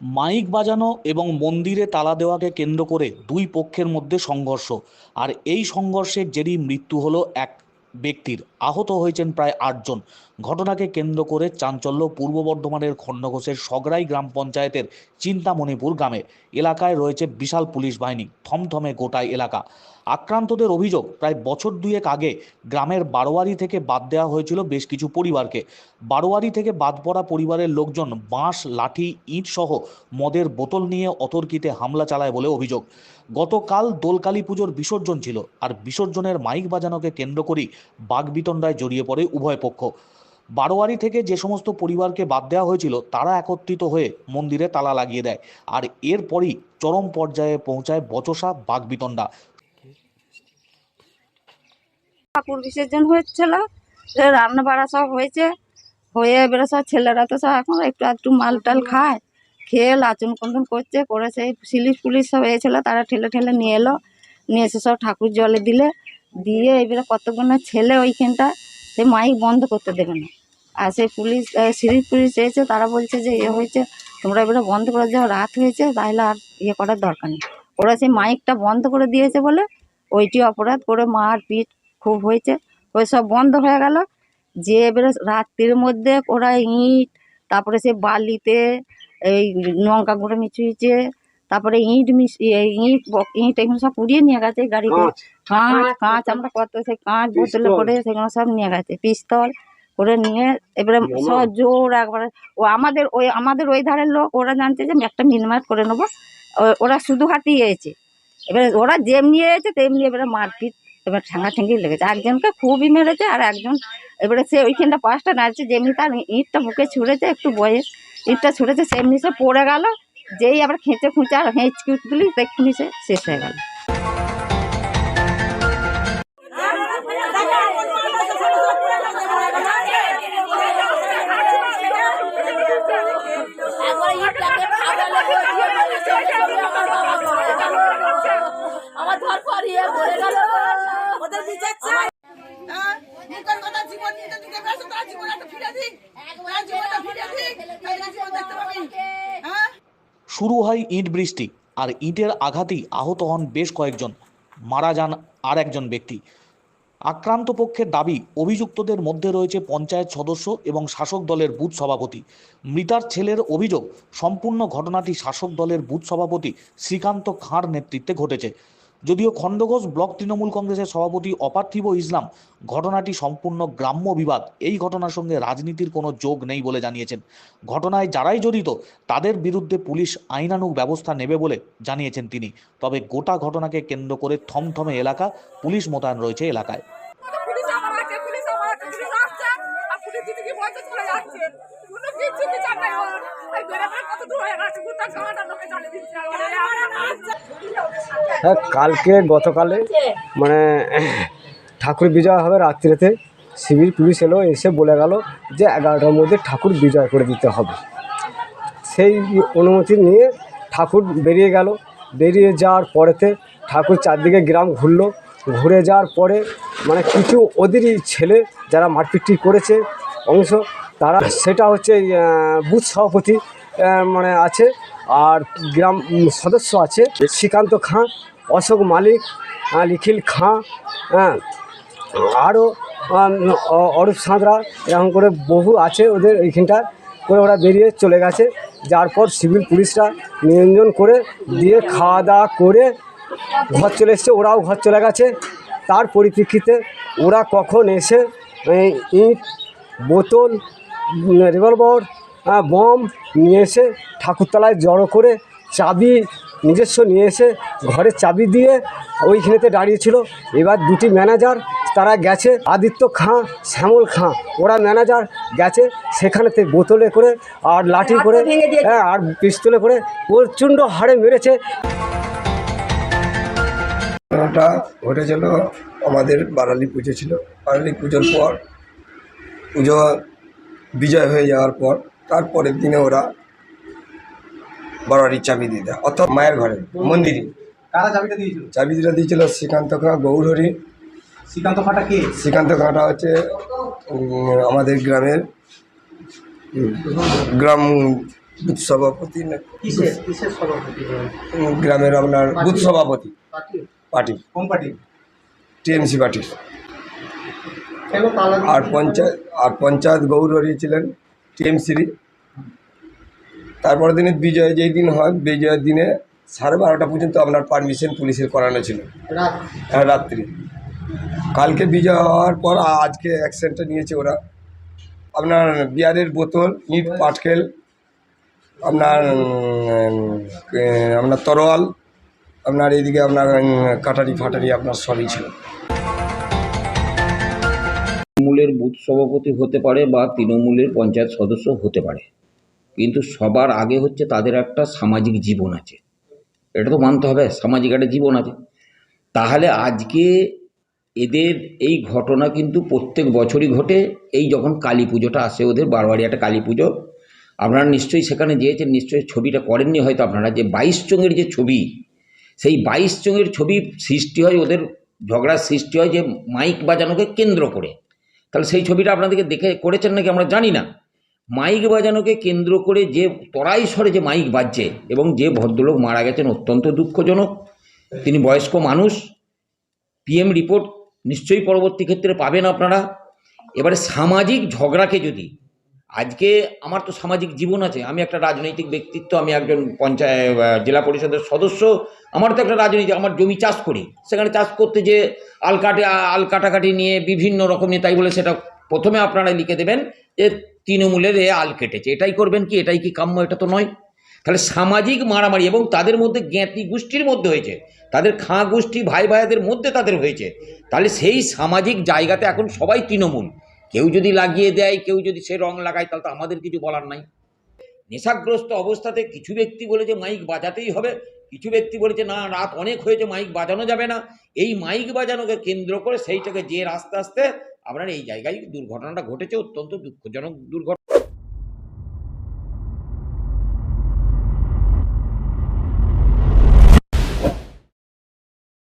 Mic বাজানো এবং মন্দিরে তালা দেওয়াকে কেন্দ্র করে দুই পক্ষের মধ্যে সংঘর্ষ। আর এই সংঘর্ষে জেরি মৃত্যু হলো এক ব্যক্তির। আহত হয়েছেন প্রায় আটজন। ঘটনাকে কেন্দ্র করে চাঞ্চল্য পূর্ব বর্ধমানের খণ্ডঘোষের সগড়াই গ্রাম পঞ্চায়েতের চিন্তামণিপুর গ্রামে। এলাকায় রয়েছে বিশাল পুলিশ বাহিনী, থমথমে গোটায় এলাকা। আক্রান্তদের অভিযোগ, প্রায় বছর দুয়েক আগে গ্রামের বারোয়ারি থেকে বাদ দেওয়া হয়েছিল বেশ কিছু পরিবারকে। বারোয়ারি থেকে বাদ পড়া পরিবারের লোকজন বাঁশ, লাঠি, ইট সহ মদের বোতল নিয়ে অতর্কিতে হামলা চালায় বলে অভিযোগ। গতকাল দোলকালী পুজোর বিসর্জন ছিল, আর বিসর্জনের মাইক বাজানোকে কেন্দ্র করেই বাগবিতণ্ডায় জড়িয়ে পড়ে উভয় পক্ষ। বারোয়ারি থেকে যে সমস্ত পরিবারকে বাদ দেওয়া হয়েছিল, তারা একত্রিত হয়ে মন্দিরে তালা লাগিয়ে দেয়। আর এরপরই চরম পর্যায়ে পৌঁছায় বচসা বাগবিতণ্ডা। ঠাকুর বিসর্জন হয়েছিল রান্না বাড়া সব হয়েছে, হয়ে এবারে সব ছেলেরা তো সব এখন একটু একটু মাল টাল খায়, খেয়ে লাচন কন্দন করছে, করে সেই সিলিশ পুলিশ সব এসেছিল তারা ঠেলে ঠেলে নিয়ে এলো, নিয়ে এসে সব ঠাকুর জলে দিলে, দিয়ে এবারে কতগুলো ছেলে ওইখানটা সে মাইক বন্ধ করতে দেবে না। আর সেই পুলিশ সিরিজ পুলিশ এসেছে তারা বলছে যে ইয়ে হয়েছে তোমরা এবারে বন্ধ করে যাও রাত হয়েছে তাহলে আর ইয়ে করার দরকার নেই। ওরা সেই মাইকটা বন্ধ করে দিয়েছে বলে ওইটি অপরাধ করে মার পিট খুব হয়েছে। ওই সব বন্ধ হয়ে গেল। যে এবারে রাত্রির মধ্যে ওরা ইট তারপরে সে বালিতে এই লঙ্কা গুঁড়ো মিশিয়েছে তারপরে ইট মিশিয়ে ইট ইট এগুলো সব পুড়িয়ে নিয়ে গেছে গাড়িতে। কাঁচ। কাঁচ আমরা কত সেই কাঁচ বোতলে করে সেগুলো সব নিয়ে গেছে পিস্তল। করে নিয়ে এবারে সব জোর একবারে। ও আমাদের ওই আমাদের ওই ধারের লোক ওরা জানছে যে আমি একটা মিনমাট করে নেব। ও- ওরা শুধু হাতিয়ে এসেছে। এবারে ওরা যেমনি এসেছে তেমনি এবারে মারপিট এবার ঠেঙ্গি লেগেছে। একজনকে খুবই মেরেছে আর একজন এবারে সে ওইখানটা পাঁচটা নাচছে যেমনি তার ইঁটটা বুকে ছুঁড়েছে একটু বয়স ইঁটটা ছুঁড়েছে সেমনি সে পড়ে গেল। যেই আবার খেঁচে খুঁচে আর হেঁচকি তুলি দেখুনি সে শেষ হয়ে গেল। শুরু হয় ইট বৃষ্টি আর ইটের আঘাতেই আহত হন বেশ কয়েকজন। মারা যান আর একজন ব্যক্তি। আক্রান্ত পক্ষের দাবি, অভিযুক্তদের মধ্যে রয়েছে পঞ্চায়েত সদস্য এবং শাসক দলের বুথ সভাপতি। মৃতার ছেলের অভিযোগ, সম্পূর্ণ ঘটনাটি শাসক দলের বুথ সভাপতি শ্রীকান্ত খাঁড় নেতৃত্বে ঘটেছে। যদিও খণ্ডঘোষ ব্লক তৃণমূল কংগ্রেসের সভাপতি অপার্থিব ইসলাম, ঘটনাটি সম্পূর্ণ গ্রাম্য বিবাদ। এই ঘটনার সঙ্গে রাজনীতির কোনো যোগ নেই বলে জানিয়েছেন। ঘটনায় যারাই জড়িত, তাদের বিরুদ্ধে পুলিশ আইনানুগ ব্যবস্থা নেবে বলে জানিয়েছেন তিনি। তবে গোটা ঘটনাকে কেন্দ্র করে থমথমে এলাকা, পুলিশ মোতায়েন রয়েছে এলাকায়। কত দূর হয়ে গেছে লোকে দিচ্ছে হ্যাঁ কালকে গতকালে মানে ঠাকুর বিজয় হবে রাত্রিতে। সিভিল পুলিশ এলো, এসে বলে গেল যে এগারোটার মধ্যে ঠাকুর বিজয় করে দিতে হবে। সেই অনুমতি নিয়ে ঠাকুর বেরিয়ে গেল। বেরিয়ে যাওয়ার পরেতে ঠাকুর চারদিকে গ্রাম ঘুরলো। ঘুরে যাওয়ার পরে মানে কিছু ওদেরই ছেলে যারা মারপিটটি করেছে, অংশ, তারা, সেটা হচ্ছে বুথ সভাপতি মানে আছে। আর গ্রাম সদস্য আছে, শ্রীকান্ত খাঁ, অশোক মালিক নিখিল খাঁ হ্যাঁ আরও অরূপ সাঁতরা, এরকম করে বহু আছে ওদের এইখানটা করে ওরা বেরিয়ে চলে গেছে। যার পর সিভিল পুলিশরা নিয়ন্ত্রণ করে দিয়ে খাওয়া দাওয়া করে ঘর চলে এসছে, ওরাও ঘর চলে গেছে। তার পরিপ্রেক্ষিতে ওরা কখন এসে ইট, বোতল রিভলভার বম নিয়ে এসে ঠাকুরতলায় জড়ো করে চাবি নিজস্ব নিয়ে এসে ঘরে চাবি দিয়ে ওইখানেতে দাঁড়িয়েছিল এবার দুটি ম্যানেজার তারা গেছে। আদিত্য খাঁ শ্যামল খাঁ ওরা ম্যানেজার গেছে সেখানেতে বোতলে করে আর লাঠি করে হ্যাঁ আর পিস্তলে করে প্রচণ্ড হাড়ে মেরেছে। ওটা ঘটেছিল আমাদের বারালি পুজো ছিল। বারালি পুজোর পর পুজো বিজয় হয়ে যাওয়ার পর তারপরের দিনে ওরা বাড়ারির চাবি দিয়ে দেয় অর্থাৎ মায়ের ঘরে মন্দিরে। কারা চাবিটা দিয়েছিল? চাবিটা দিয়েছিল শ্রীকান্ত খাঁ গৌরহরি। শ্রীকান্ত ফাটা কে? শ্রীকান্ত খাঁটা হচ্ছে আমাদের গ্রামের গ্রাম বুথ সভাপতি না গ্রামের আপনার বুথ সভাপতি। পার্টি? কোন পার্টি? টিএমসি পার্টির। দিয়ে- আর পঞ্চায়েত আর পঞ্চায়েত গৌরী ছিলেন। টিএমসির তারপরের দিনে বিজয় যেই দিন হয় বিজয়ের দিনে সাড়ে বারোটা পর্যন্ত আপনার পারমিশন পুলিশের করানো ছিল। হ্যাঁ, রাত্রি। কালকে বিজয় হওয়ার পর আজকে অ্যাকশনটা নিয়েছে ওরা। আপনার বিয়ারের বোতল ইট পাটকেল আপনার আপনার তরোয়াল আপনার এইদিকে আপনার কাটারি ফাটারি আপনার সবই ছিল। তৃণমূলের বুথ সভাপতি হতে পারে বা তৃণমূলের পঞ্চায়েত সদস্য হতে পারে। কিন্তু সবার আগে হচ্ছে তাদের একটা সামাজিক জীবন আছে। এটা তো মানতে হবে, সামাজিক একটা জীবন আছে। তাহলে আজকে এদের এই ঘটনা কিন্তু প্রত্যেক বছরই ঘটে। এই যখন কালী পুজোটা আসে, ওদের বারবারই একটা কালী পুজো। আপনারা নিশ্চয়ই সেখানে গিয়েছেন, নিশ্চয়ই ছবিটা করেননি হয়তো আপনারা। যে বাইশ চঙের যে ছবি, সেই বাইশ চঙের ছবি সৃষ্টি হয়, ওদের ঝগড়ার সৃষ্টি হয় যে মাইক বাজানোকে কেন্দ্র করে। তাহলে সেই ছবিটা আপনাদেরকে দেখে করেছেন নাকি আমরা জানি না। মাইক বাজানোকে কেন্দ্র করে যে তরাই স্বরে যে মাইক বাজছে এবং যে ভদ্রলোক মারা গেছেন অত্যন্ত দুঃখজনক, তিনি বয়স্ক মানুষ, পিএম রিপোর্ট নিশ্চয়ই পরবর্তী ক্ষেত্রে পাবেন আপনারা। এবারে সামাজিক ঝগড়াকে যদি আজকে আমার তো সামাজিক জীবন আছে, আমি একটা রাজনৈতিক ব্যক্তিত্ব, আমি একজন পঞ্চায়েত জেলা পরিষদের সদস্য, আমার তো একটা রাজনীতি, আমার জমি চাষ করি। সেখানে চাষ করতে যে আল কাটে আল কাটাকাটি নিয়ে বিভিন্ন রকম নিয়ে তাই বলে সেটা প্রথমে আপনারা লিখে দেবেন যে তৃণমূলের এ আল কেটেছে। এটাই করবেন কি? এটাই কি কাম্য? এটা তো নয়। তাহলে সামাজিক মারামারি এবং তাদের মধ্যে জ্ঞাতি গোষ্ঠীর মধ্যে হয়েছে, তাদের খাঁ গোষ্ঠী ভাই ভাইদের মধ্যে তাদের হয়েছে, তাহলে সেই সামাজিক জায়গাতে এখন সবাই তৃণমূল। কেউ যদি লাগিয়ে দেয়, কেউ যদি সে রং লাগায়, তাহলে তো আমাদের কিছু বলার নাই। নেশাগ্রস্ত অবস্থাতে কিছু ব্যক্তি বলেছে মাইক বাজাতেই হবে, কিছু ব্যক্তি বলেছে, না, রাত অনেক হয়েছে, মাইক বাজানো যাবে না। এই মাইক বাজানোকে কেন্দ্র করে সেইটাকে যে আস্তে আস্তে আপনার এই জায়গায় দুর্ঘটনাটা ঘটেছে, অত্যন্ত দুঃখজনক দুর্ঘটনা।